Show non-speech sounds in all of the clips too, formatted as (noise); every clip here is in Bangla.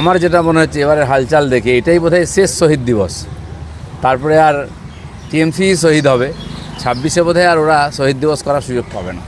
আমার যেটা মনে হচ্ছে এবারে হালচাল দেখে, এটাই বোধহয় শেষ শহীদ দিবস। তারপরে আর টিএমসি শহীদ হবে, ছাব্বিশে বোধহয় আর ওরা শহীদ দিবস করার সুযোগ পাবে না।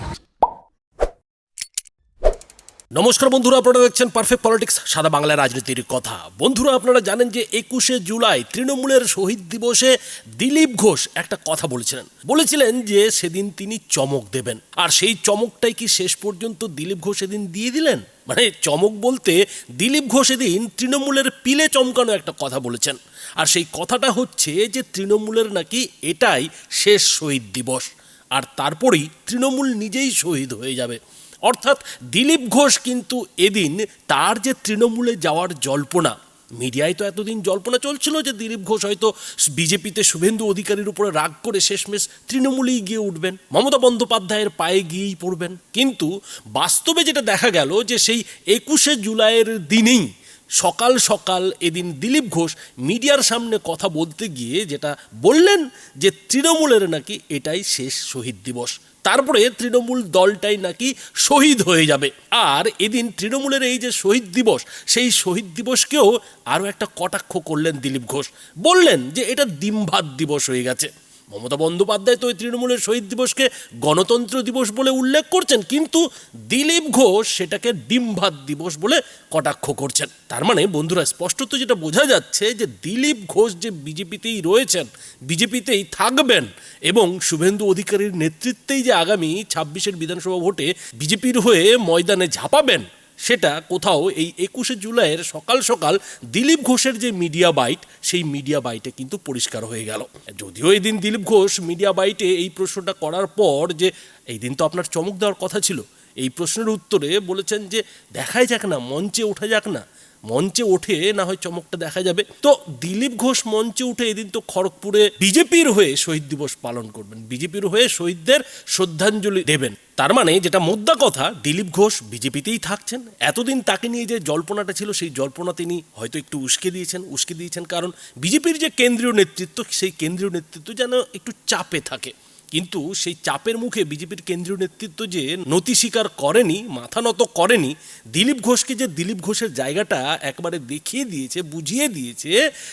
নমস্কার বন্ধুরা, আপনারা দেখছেন পারফেক্ট পলিটিক্স সাদা বাংলা রাজনীতির কথা। বন্ধুরা, আপনারা জানেন যে একুশে জুলাই তৃণমূলের শহীদ দিবসে দিলীপ ঘোষ একটা কথা বলেছিলেন। বলেছিলেন যে সেদিন তিনি চমক দেবেন। আর সেই চমকটাই কি শেষ পর্যন্ত দিলীপ ঘোষ সেদিন দিয়ে দিলেন? মানে চমক বলতে দিলীপ ঘোষ এদিন তৃণমূলের পিলে চমকানো একটা কথা বলেছেন। আর সেই কথাটা হচ্ছে যে তৃণমূলের নাকি এটাই শেষ শহীদ দিবস। আর তারপরেই তৃণমূল নিজেই শহীদ হয়ে যাবে। অর্থাৎ দিলীপ ঘোষ কিন্তু এদিন তার যে তৃণমূলে যাওয়ার জল্পনা, মিডিয়ায় তো এতদিন জল্পনা চলছিল যে দিলীপ ঘোষ হয়তো বিজেপিতে শুভেন্দু অধিকারীর উপরে রাগ করে শেষমেশ তৃণমূলেই গিয়ে উঠবেন, মমতা বন্দ্যোপাধ্যায়ের পায়ে গিয়েই পড়বেন। কিন্তু বাস্তবে যেটা দেখা গেল যে সেই একুশে জুলাইয়ের দিনেই সকাল সকাল এদিন দিলীপ ঘোষ মিডিয়ার সামনে কথা বলতে গিয়ে যেটা বললেন যে তৃণমূলের নাকি এটাই শেষ শহীদ দিবস। তারপরে তৃণমূল দলটাই নাকি শহীদ হয়ে যাবে। আর এদিন তৃণমূলের এই যে শহীদ দিবস, সেই শহীদ দিবসকেও আরও একটা কটাক্ষ করলেন দিলীপ ঘোষ। বললেন যে এটা ডিমভাত দিবস হয়ে গেছে। মমতা বন্দ্যোপাধ্যায় তো ওই তৃণমূলের শহীদ দিবসকে গণতন্ত্র দিবস বলে উল্লেখ করছেন, কিন্তু দিলীপ ঘোষ সেটাকে ডিম্ভাত দিবস বলে কটাক্ষ করছেন। তার মানে বন্ধুরা, স্পষ্টত যেটা বোঝা যাচ্ছে যে দিলীপ ঘোষ যে বিজেপিতেই রয়েছেন, বিজেপিতেই থাকবেন এবং শুভেন্দু অধিকারীর নেতৃত্বেই যে আগামী ছাব্বিশের বিধানসভা ভোটে বিজেপির হয়ে ময়দানে ঝাঁপাবেন সেটা কোথাও এই একুশে জুলাইয়ের সকাল সকাল দিলীপ ঘোষের যে মিডিয়া বাইট, সেই মিডিয়া বাইটে কিন্তু পরিষ্কার হয়ে গেল। যদিও এই দিন দিলীপ ঘোষ মিডিয়া বাইটে এই প্রশ্নটা করার পর যে এই দিন তো আপনার চমক দেওয়ার কথা ছিল, এই প্রশ্নের উত্তরে বলেছেন যে দেখাই যাক না, মঞ্চে ওঠা যাক না, মঞ্চে ওঠে না হয় চমকটা দেখা যাবে। তো দিলীপ ঘোষ মঞ্চে উঠে এদিন তো খড়গপুরে বিজেপির হয়ে শহীদ দিবস পালন করবেন, বিজেপির হয়ে শহীদদের শ্রদ্ধাঞ্জলি দেবেন। তার মানে যেটা মোদ্দা কথা, দিলীপ ঘোষ বিজেপিতেই থাকছেন। এতদিন তাকে নিয়ে যে জল্পনাটা ছিল, সেই জল্পনা তিনি হয়তো একটু উস্কে দিয়েছেন উস্কে দিয়েছেন। কারণ বিজেপির যে কেন্দ্রীয় নেতৃত্ব, সেই কেন্দ্রীয় নেতৃত্ব যেন একটু চাপে থাকে। কিন্তু সেই চাপের মুখে বিজেপির কেন্দ্রীয় নেতৃত্ব যে নতি স্বীকার করেনি, মাথা নত করেনি, দিলীপ ঘোষকে যে দিলীপ ঘোষের জায়গাটা একবারে দেখিয়ে দিয়েছে, বুঝিয়ে দিয়েছে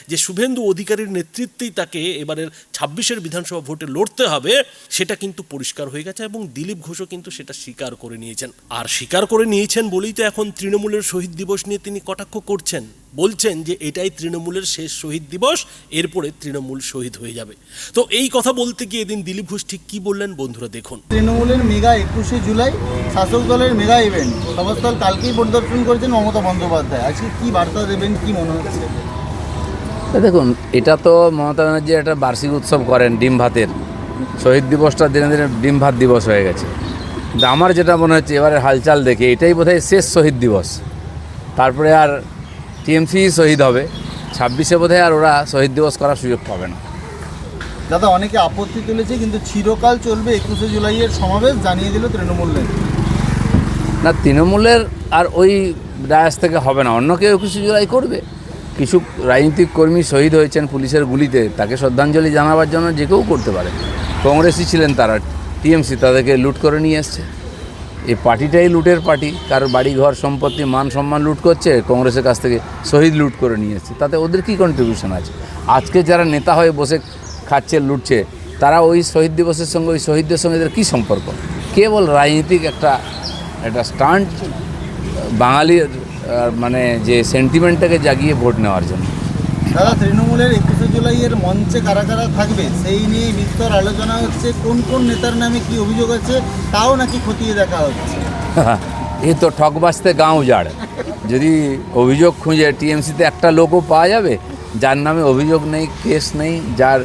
যে শুভেন্দু অধিকারীর নেতৃত্বেই তাকে এবারের ছাব্বিশের বিধানসভা ভোটে লড়তে হবে, সেটা কিন্তু পরিষ্কার হয়ে গেছে এবং দিলীপ ঘোষও কিন্তু সেটা স্বীকার করে নিয়েছেন। আর স্বীকার করে নিয়েছেন বলেই তো এখন তৃণমূলের শহীদ দিবস নিয়ে তিনি কটাক্ষ করছেন। বলছেন যে এটাই তৃণমূলের শেষ শহীদ দিবস এরপরে তৃণমূল শহীদ হয়ে যাবে। তো এই কথা বলতে গিয়ে এদিন দিলীপ ঘোষ ঠিক কি বললেন বন্ধুরা দেখুন। তৃণমূলের মেগা একুশে জুলাই শাসক দলের মেগা ইভেন্ট। সভাস্থল কালকেই পরিদর্শন করেছেন মমতা বন্দ্যোপাধ্যায়। আজকে কি বার্তা দেবেন কি মনে হচ্ছে? দেখুন এটা তো মমতা ব্যানার্জি একটা বার্ষিক উৎসব করেন ডিম ভাতের। শহীদ দিবসটা দিনে দিনে ডিম ভাত দিবস হয়ে গেছে। কিন্তু আমার যেটা মনে হচ্ছে এবারে হালচাল দেখে এটাই বোধহয় শেষ শহীদ দিবস। তারপরে আর টিএমসি শহীদ হবে। ছাব্বিশে বোধহয় আর ওরা শহীদ দিবস করার সুযোগ পাবে না। দাদা অনেকে আপত্তি তুলেছে কিন্তু চিরকাল চলবে একুশে জুলাইয়ের সমাবেশ জানিয়ে দিল তৃণমূলের। না তৃণমূলের আর ওই ডায়াস থেকে হবে না। অন্য কেউ একুশে জুলাই করবে। কিছু রাজনৈতিক কর্মী শহীদ হয়েছেন পুলিশের গুলিতে। তাকে শ্রদ্ধাঞ্জলি জানাবার জন্য যে কেউ করতে পারে। কংগ্রেসই ছিলেন তারা টিএমসি তাদেরকে লুট করে নিয়ে এসছে। এই পার্টিটাই লুটের পার্টি। কারোর বাড়ি, ঘর, সম্পত্তি, মান সম্মান লুট করছে, কংগ্রেসের কাছ থেকে শহীদ লুট করে নিয়ে এসছে। তাতে ওদের কী কন্ট্রিবিউশন আছে? আজকে যারা নেতা হয়ে বসে খাচ্ছে, লুটছে, তারা ওই শহীদ দিবসের সঙ্গে, ওই শহীদদের সঙ্গে এদের কী সম্পর্ক? কেবল রাজনীতিক একটা একটা স্টান্ট বাঙালির মানে যে সেন্টিমেন্টটাকে জাগিয়ে ভোট নেওয়ার জন্য। দাদা তৃণমূলের একুশে জুলাইয়ের মঞ্চে কারা কারা থাকবে সেই নিয়ে বিস্তর আলোচনা হচ্ছে। কোন কোন নেতার নামে কি অভিযোগ আছে তাও নাকি খতিয়ে দেখা হচ্ছে। (laughs) এ তো ঠকবাসতে গাঁও উজাড় যদি অভিযোগ খুঁজে টিএমসিতে একটা লোকও পাওয়া যাবে যার নামে অভিযোগ নেই কেস নেই যার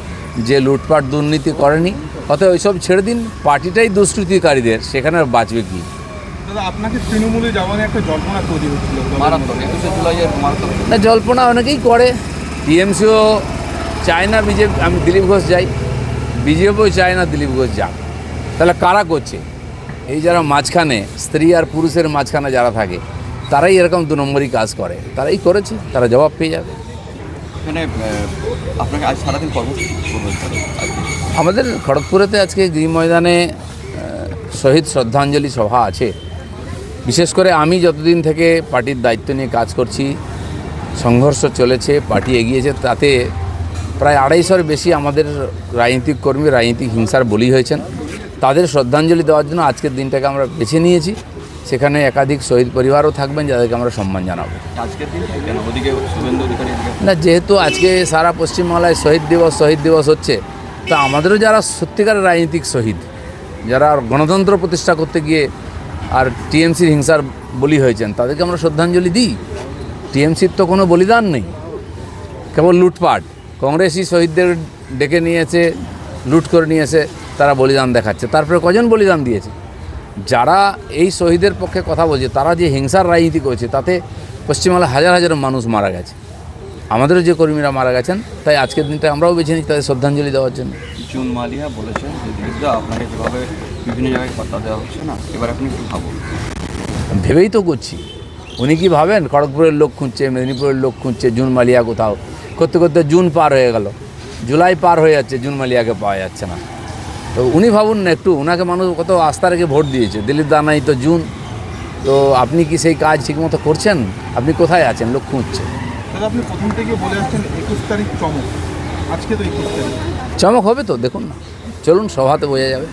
যে লুটপাট দুর্নীতি করেনি অতএব ওইসব ছেড়ে দিন পার্টিটাই দুষ্কৃতিকারীদের সেখানে আর বাঁচবে কি? দাদা আপনাকে তৃণমূলে যাওয়ার একটা জল্পনা তৈরি হচ্ছিল। না জল্পনা অনেকেই করে টিএমসিও চায় না বিজেপি আমি দিলীপ ঘোষ যাই। বিজেপিও চায় না দিলীপ ঘোষ যাক। তাহলে কারা করছে? এই যারা মাঝখানে স্ত্রী আর পুরুষের মাঝখানে যারা থাকে তারাই এরকম দু নম্বরই কাজ করে। তারাই করেছে তারা জবাব পেয়ে যাবে। আহ, আপনাকে আজ সারাদিন আমাদের খড়গপুরেতে আজকে গৃহ ময়দানে শহীদ শ্রদ্ধাঞ্জলি সভা আছে। বিশেষ করে আমি যতদিন থেকে পার্টির দায়িত্ব নিয়ে কাজ করছি সংঘর্ষ চলেছে পার্টি এগিয়েছে তাতে প্রায় আড়াইশোর বেশি আমাদের রাজনৈতিক কর্মী রাজনীতিক হিংসার বলি হয়েছেন। তাদের শ্রদ্ধাঞ্জলি দেওয়ার জন্য আজকের দিনটাকে আমরা বেছে নিয়েছি। সেখানে একাধিক শহীদ পরিবারও থাকবেন যাদেরকে আমরা সম্মান জানাব। না যেহেতু আজকে সারা পশ্চিমবাংলায় শহীদ দিবস শহীদ দিবস হচ্ছে তা আমাদেরও যারা সত্যিকার রাজনীতিক শহীদ যারা গণতন্ত্র প্রতিষ্ঠা করতে গিয়ে আর টিএমসির হিংসার বলি হয়েছেন তাদেরকে আমরা শ্রদ্ধাঞ্জলি দিই। টিএমসির তো কোনো বলিদান নেই। কেবল লুটপাট। কংগ্রেসই শহীদদের ডেকে নিয়েছে লুট করে নিয়েছে তারা বলিদান দেখাচ্ছে। তারপরে কজন বলিদান দিয়েছে? যারা এই শহীদের পক্ষে কথা বলছে তারা যে হিংসার রাজনীতি করেছে তাতে পশ্চিমবাংলায় হাজার হাজার মানুষ মারা গেছে। আমাদেরও যে কর্মীরা মারা গেছেন তাই আজকের দিনটা আমরাও বেছে নিই তাদের শ্রদ্ধাঞ্জলি দেওয়ার জন্য। জুন মালিয়া বলেছেন যে আপনাকে যেভাবে বিভিন্ন জায়গায় কথা দেওয়া হচ্ছে না এবার আপনি একটু ভাবুন? ভেবেই তো করছি। উনি কি ভাবেন? খড়গপুরের লোক খুঁজছে মেদিনীপুরের লোক খুঁজছে জুন মালিয়া কোথাও। করতে করতে জুন পার হয়ে গেল। জুলাই পার হয়ে যাচ্ছে জুন মালিয়াকে পাওয়া যাচ্ছে না। তো উনি ভাবুন না একটু ওনাকে মানুষ কত আস্থা রেখে ভোট দিয়েছে। দিলীপ দানাই তো জুন। তো আপনি কি সেই কাজ ঠিকমতো করছেন? আপনি কোথায় আছেন? লোক খুঁজছে। আপনি প্রথম থেকে বলে আসছেন একুশ তারিখ চমক। আজকে তো একুশ তারিখ। চমক হবে তো দেখুন না। চলুন সভাতে বোঝা যাবে।